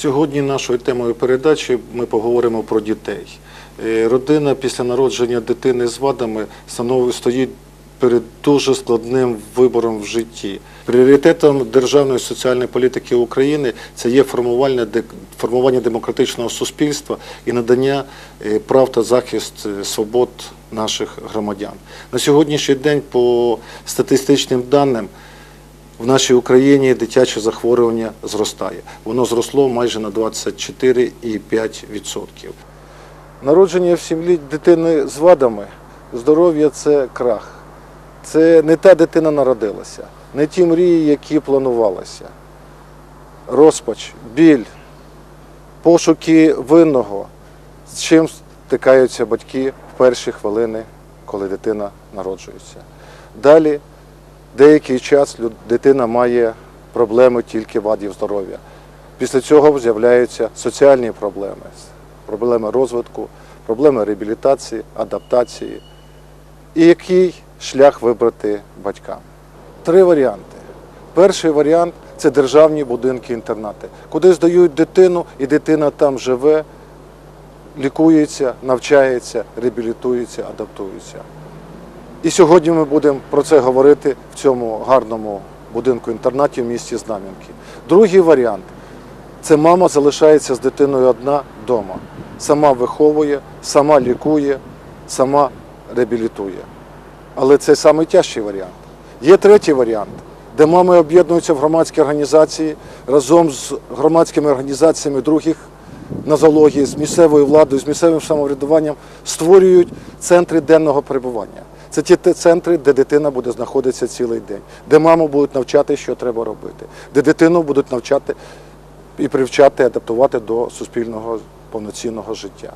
Сьогодні нашою темою передачі ми поговоримо про дітей. Е, Родина після народження дитини з вадами стоїть перед дуже складним вибором в житті. Пріоритетом державної соціальної політики України це є формування, формування демократичного суспільства і надання е, прав та захист е, свобод наших громадян. На сьогоднішній день, по статистичним даним, в нашій Україні дитяче захворювання зростає. Воно зросло майже на 24,5%. Народження в сім'ї дитини з вадами, здоров'я це крах. Це не та дитина народилася, не ті мрії, які планувалися. Розпач, біль, пошуки винного, з чим стикаються батьки в перші хвилини, коли дитина народжується. Далі деякий час дитина має проблеми тільки вадів здоров'я. Після цього з'являються соціальні проблеми, проблеми розвитку, проблеми реабілітації, адаптації. І який шлях вибрати батькам? Три варіанти. Перший варіант це державні будинки-інтернати, куди здають дитину, і дитина там живе, лікується, навчається, реабілітується, адаптується. І сьогодні ми будемо про це говорити в цьому гарному будинку-інтернаті в місті Знам'янки. Другий варіант це мама залишається з дитиною одна вдома. Сама виховує, сама лікує, сама реабілітує. Але це найтяжчий варіант. Є третій варіант, де мами об'єднуються в громадські організації разом з громадськими організаціями других нозології, з місцевою владою, з місцевим самоврядуванням створюють центри денного перебування. Це ті центри, де дитина буде знаходитися цілий день, де маму будуть навчати, що треба робити, де дитину будуть навчати і привчати, адаптувати до суспільного повноцінного життя.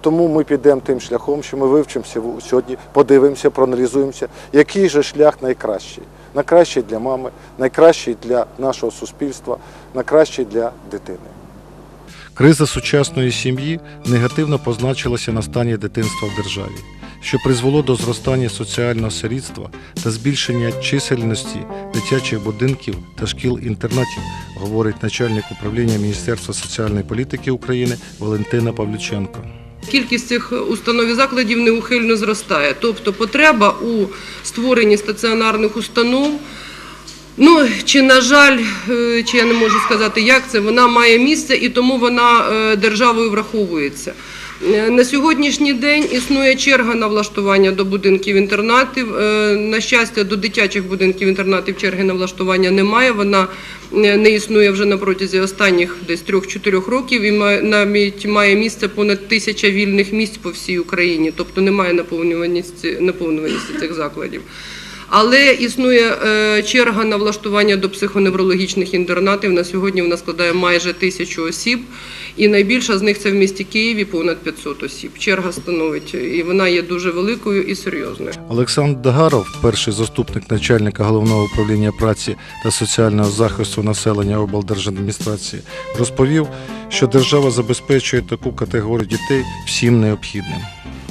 Тому ми підемо тим шляхом, що ми вивчимося сьогодні, подивимося, проаналізуємося, який же шлях найкращий. Найкращий для мами, найкращий для нашого суспільства, найкращий для дитини. Криза сучасної сім'ї негативно позначилася на стані дитинства в державі, що призвело до зростання соціального сирітства та збільшення чисельності дитячих будинків та шкіл-інтернатів, говорить начальник управління Міністерства соціальної політики України Валентина Павлюченко. Кількість цих установ і закладів неухильно зростає. Тобто потреба у створенні стаціонарних установ. Ну, чи на жаль, е, чи я не можу сказати, як це, вона має місце і тому вона е, державою враховується. Е, На сьогоднішній день існує черга на влаштування до будинків інтернатів. На щастя, до дитячих будинків інтернатів черги на влаштування немає. Вона не існує вже на протязі останніх десь 3-4 років і навіть має місце понад тисяча вільних місць по всій Україні, тобто немає наповнюваності, наповнюваності цих закладів. Але існує е, черга на влаштування до психоневрологічних інтернатів. На сьогодні вона складає майже тисячу осіб, і найбільша з них це в місті Києві понад 500 осіб. Черга становить, і вона є дуже великою і серйозною. Олександр Дагаров, перший заступник начальника головного управління праці та соціального захисту населення облдержадміністрації, розповів, що держава забезпечує таку категорію дітей всім необхідним.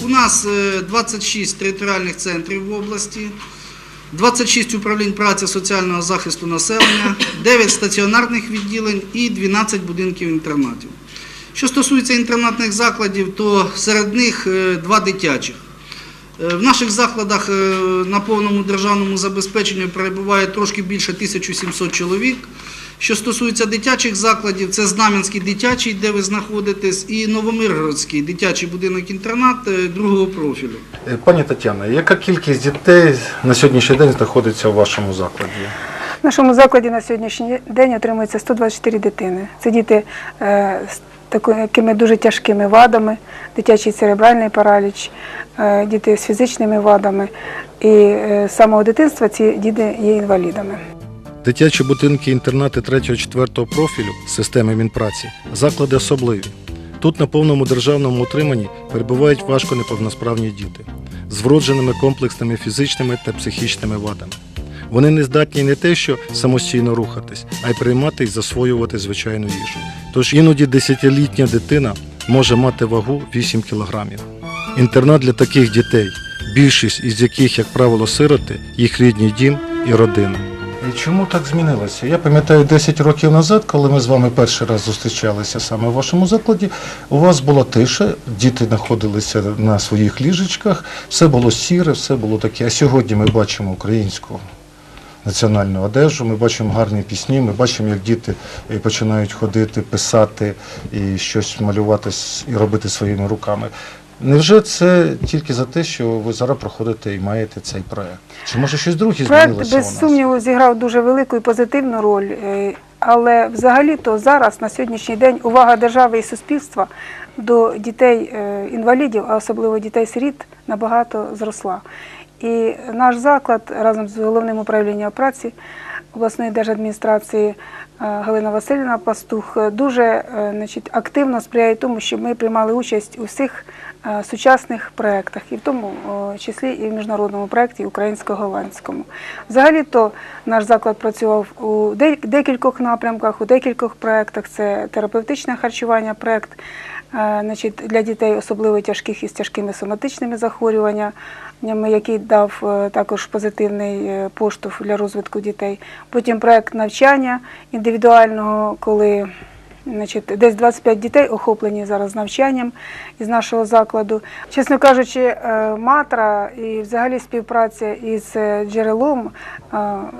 У нас е, 26 територіальних центрів в області, 26 управлінь праці соціального захисту населення, 9 стаціонарних відділень і 12 будинків інтернатів. Що стосується інтернатних закладів, то серед них е, два дитячих. Е, В наших закладах е, на повному державному забезпеченні перебуває трошки більше 1700 чоловік. Що стосується дитячих закладів, це Знам'янський дитячий, де ви знаходитесь, і Новомиргородський дитячий будинок-інтернат е, другого профілю. Е, Пані Тетяна, яка кількість дітей на сьогоднішній день знаходиться у вашому закладі? В нашому закладі на сьогоднішній день отримується 124 дитини. Це діти е, з такими дуже тяжкими вадами, дитячий церебральний параліч, діти з фізичними вадами. І з самого дитинства ці діти є інвалідами. Дитячі будинки інтернати 3-4 профілю системи Мінпраці заклади особливі. Тут на повному державному утриманні перебувають важко неповносправні діти з вродженими комплексними фізичними та психічними вадами. Вони не здатні не те, що самостійно рухатись, а й приймати і засвоювати звичайну їжу. Тож іноді десятилітня дитина може мати вагу 8 кілограмів. Інтернат для таких дітей, більшість із яких, як правило, сироти, їх рідний дім і родина. І чому так змінилося? Я пам'ятаю 10 років назад, коли ми з вами перший раз зустрічалися саме в вашому закладі, у вас була тиша, діти знаходилися на своїх ліжечках, все було сіре, все було таке. А сьогодні ми бачимо українську національну одежу, ми бачимо гарні пісні, ми бачимо, як діти е, починають ходити, писати і щось малювати і робити своїми руками. Невже це тільки за те, що ви зараз проходите і маєте цей проект? Чи може щось друге Проект змінилося у без нас? сумніву зіграв дуже велику і позитивну роль. е, Але взагалі-то зараз, на сьогоднішній день, увага держави і суспільства до дітей-інвалідів, а особливо дітей-сиріт, набагато зросла. І наш заклад разом з головним управлінням праці обласної держадміністрації е, Галина Васильівна Пастух е, дуже е, значить, активно сприяє тому, щоб ми приймали участь у всіх сучасних проєктах, і в тому числі і в міжнародному проєкті українсько-голландському. Взагалі-то наш заклад працював у декількох напрямках, у декількох проєктах. Це терапевтичне харчування, проєкт значить, для дітей особливо тяжких із тяжкими соматичними захворюваннями, який дав е, також позитивний е, поштовх для розвитку дітей. Потім проєкт навчання індивідуального, коли Значить, десь 25 дітей охоплені зараз навчанням із нашого закладу. Чесно кажучи, е, матра і взагалі співпраця із е, джерелом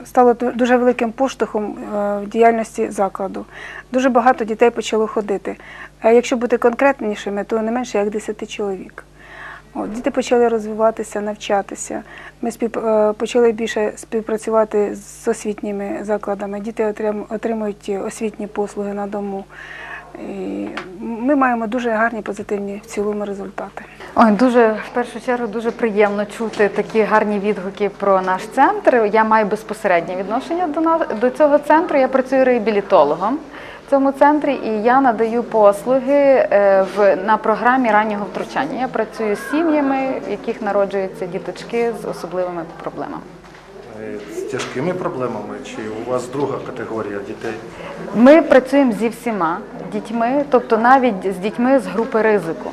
стала стало дуже великим поштовхом е, в діяльності закладу. Дуже багато дітей почало ходити. А якщо бути конкретнішими, то не менше як 10 чоловік. От, діти почали розвиватися, навчатися. Ми спів, е, почали більше співпрацювати з освітніми закладами. Діти отрим, отримують освітні послуги на дому. І ми маємо дуже гарні позитивні в цілому результати. Ой, дуже в першу чергу дуже приємно чути такі гарні відгуки про наш центр. Я маю безпосереднє відношення до нас до цього центру. Я працюю реабілітологом цьому центрі, і я надаю послуги е, в на програмі раннього втручання. Я працюю з сім'ями, в яких народжуються діточки з особливими проблемами. Е, З тяжкими проблемами, чи у вас друга категорія дітей? Ми працюємо зі всіма дітьми, тобто навіть з дітьми з групи ризику.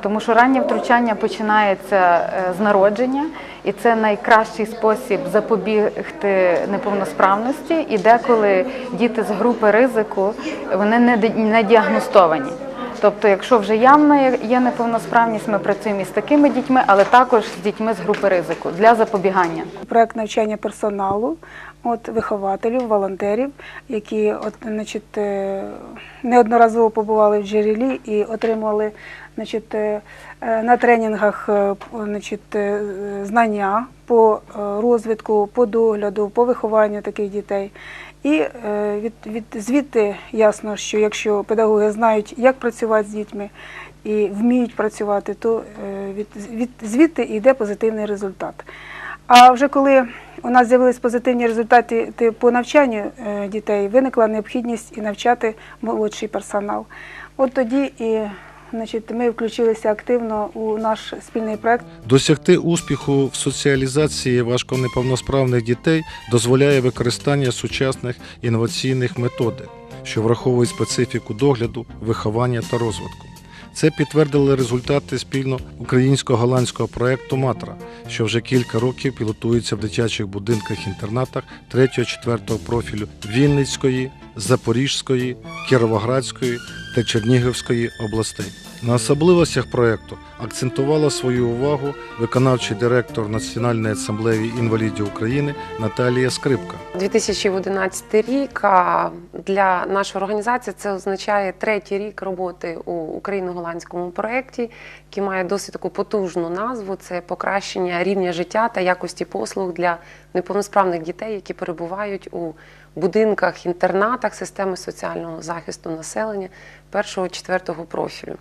Тому що раннє втручання починається е, з народження, і це найкращий спосіб запобігти неповносправності. І деколи діти з групи ризику вони не діагностовані. Тобто, якщо вже явна є- є неповносправність, ми працюємо із такими дітьми, але також з дітьми з групи ризику для запобігання. Проект навчання персоналу, от вихователів, волонтерів, які от, значить, е, неодноразово побували в джерелі і отримали значить, е, е, на тренінгах е, значить, знання по розвитку, по догляду, по вихованню таких дітей. І від, від, звідти ясно, що якщо педагоги знають, як працювати з дітьми і вміють працювати, то від, від, звідти йде позитивний результат. А вже коли у нас з'явились позитивні результати ти- по навчанню дітей, виникла необхідність і навчати молодший персонал. От тоді і значить, ми включилися активно у наш спільний проект. Досягти успіху в соціалізації важконеповносправних дітей дозволяє використання сучасних інноваційних методик, що враховують специфіку догляду, виховання та розвитку. Це підтвердили результати спільно українсько-голландського проекту Матра, що вже кілька років пілотується в дитячих будинках-інтернатах 3-4 профілю Вінницької, Запорізької, Кіровоградської та Чернігівської областей. На особливостях проекту акцентувала свою увагу виконавчий директор Національної асамблеї інвалідів України Наталія Скрипка. 2011 рік для нашої організації це означає третій рік роботи у україно-голландському проєкті, який має досить таку потужну назву. Це покращення рівня життя та якості послуг для неповносправних дітей, які перебувають у будинках, інтернатах системи соціального захисту населення першого-четвертого профілю.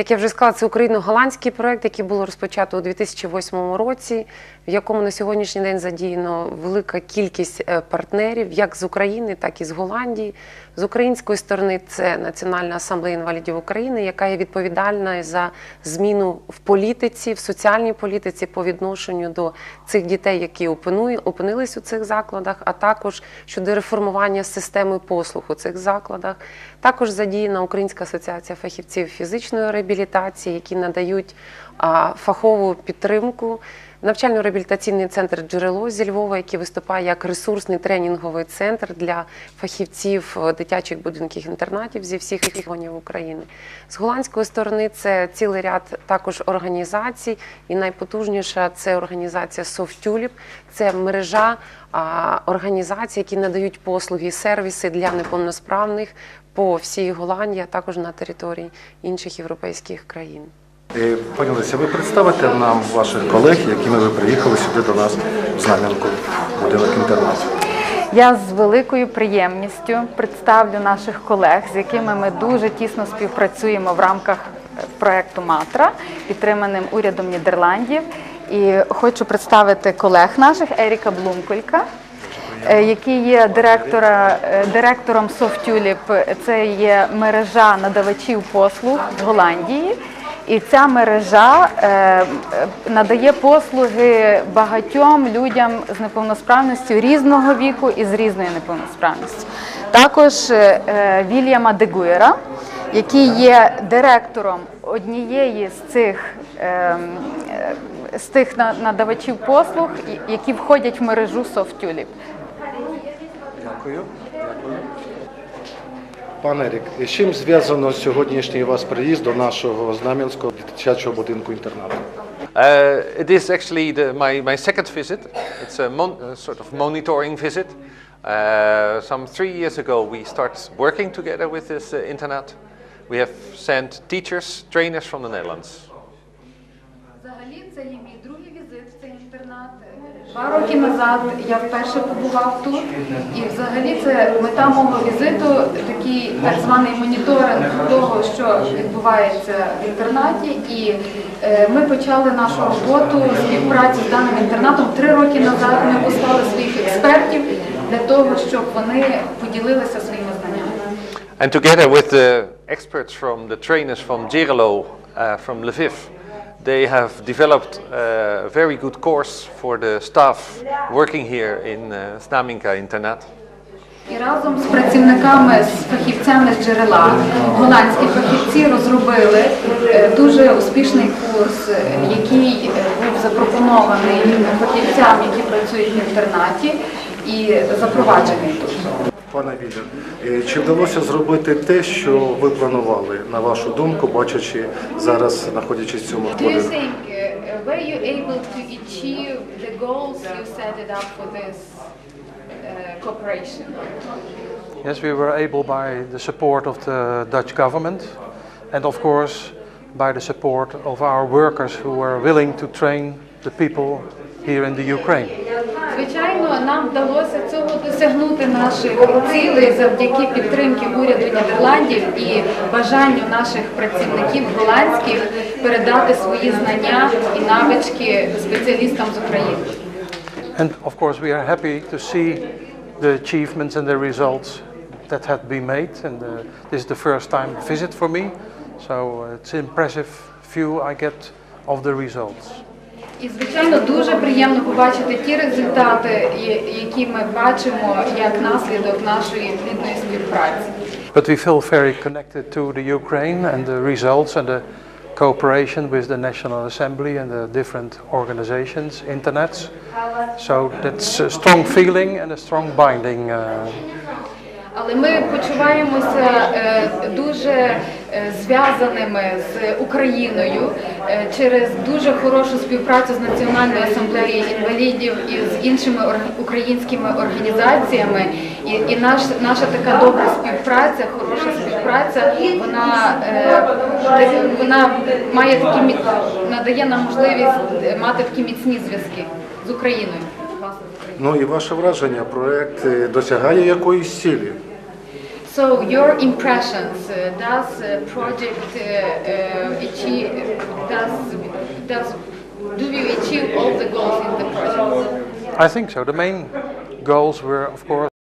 Як я вже сказала, це україно-голландський проект, який було розпочато у 2008 році, в якому на сьогоднішній день задіяно велика кількість е, партнерів, як з України, так і з Голландії. З української сторони це Національна асамблея інвалідів України, яка є відповідальна за зміну в політиці, в соціальній політиці по відношенню до цих дітей, які опинились у цих закладах, а також щодо реформування системи послуг у цих закладах. Також задіяна Українська асоціація фахівців фізичної реабілітації, які надають фахову підтримку Навчально-реабілітаційний центр джерело зі Львова, який виступає як ресурсний тренінговий центр для фахівців е, дитячих будинків інтернатів зі всіх регіонів України. З голландської сторони це цілий ряд також організацій, і найпотужніша це організація SoftTulip. Це мережа організацій, які надають послуги і сервіси для неповносправних по всій Голландії, а також на території інших європейських країн. Е, Пані Леся, ви представите нам ваших колег, якими ви приїхали сюди до нас в Знам'янку, будинок інтернату. Я з великою приємністю представлю наших колег, з якими ми дуже тісно співпрацюємо в рамках е, проекту Матра, підтриманим урядом Нідерландів. І хочу представити колег наших Еріка Блумколька, е, який є директора, е, директором SoftTulip. Це є мережа надавачів послуг з Голландії. І ця мережа е, е, надає послуги багатьом людям з неповносправністю різного віку і з різною неповносправністю. Також е, е, Вільяма Дегуєра, який є директором однієї з цих, е, е, з тих на- надавачів послуг, які входять в мережу SoftTulip. Дякую. Пане Ерік, з чим зв'язано сьогоднішній ваш приїзд до нашого Знам'янського дитячого будинку інтернату? Uh, it is actually the, my, my second visit. It's a mon, uh, sort of monitoring visit. Uh, some three years ago, we started working together with this uh, internet. We have sent teachers, trainers from the Netherlands. Два роки назад я вперше побував тут, і взагалі це мета мого візиту такий так званий моніторинг того, що відбувається в інтернаті. І е, ми почали нашу роботу співпраці з даним інтернатом три роки назад. Ми послали своїх експертів для того, щоб вони поділилися своїми знаннями. And together with the experts from the trainers from Gerelo, uh, from Lviv, they have developed a very good course for the staff working here in uh, Snaminka Internat. І разом з працівниками, з фахівцями з джерела, голландські фахівці розробили е, дуже успішний курс, е, який е, був запропонований фахівцям, які працюють в інтернаті, і запроваджений тут. Пане Вілля, е, чи вдалося зробити те, що ви планували, на вашу думку, бачачи зараз, знаходячись в цьому Do you будинку? think uh, were you able to achieve the goals you set it up for this uh, cooperation? Yes, we were able by the support of the Dutch government and of course by the support of our workers who were willing to train the people here in the Ukraine. Звичайно, нам вдалося цього досягнути наших цілей завдяки підтримки уряду Нідерландів і бажанню наших працівників голландських передати свої знання і навички спеціалістам з України. And of course we are happy to see the achievements and the results that have been made and uh, this is the first time visit for me so uh, it's impressive view I get of the results. І звичайно дуже приємно побачити ті результати, і- які ми бачимо як наслідок нашої плідної співпраці. But we feel very connected to the Ukraine and the results and the cooperation with the National Assembly and the different organizations, internets. So that's a strong feeling and a strong binding. Uh, Але ми почуваємося е, дуже е, зв'язаними з Україною е, через дуже хорошу співпрацю з Національною асамблеєю інвалідів і з іншими українськими організаціями. І, і наш, наша така добра співпраця, хороша співпраця, вона, е, вона має такі надає нам можливість е, мати такі міцні зв'язки з Україною. Ну і ваше враження, проект е, досягає якоїсь цілі? So your impressions, uh, does uh, project uh, achieve, does, does, do you achieve all the goals in the project? I think so. The main goals were, of course,